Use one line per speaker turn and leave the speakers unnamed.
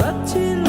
รักที่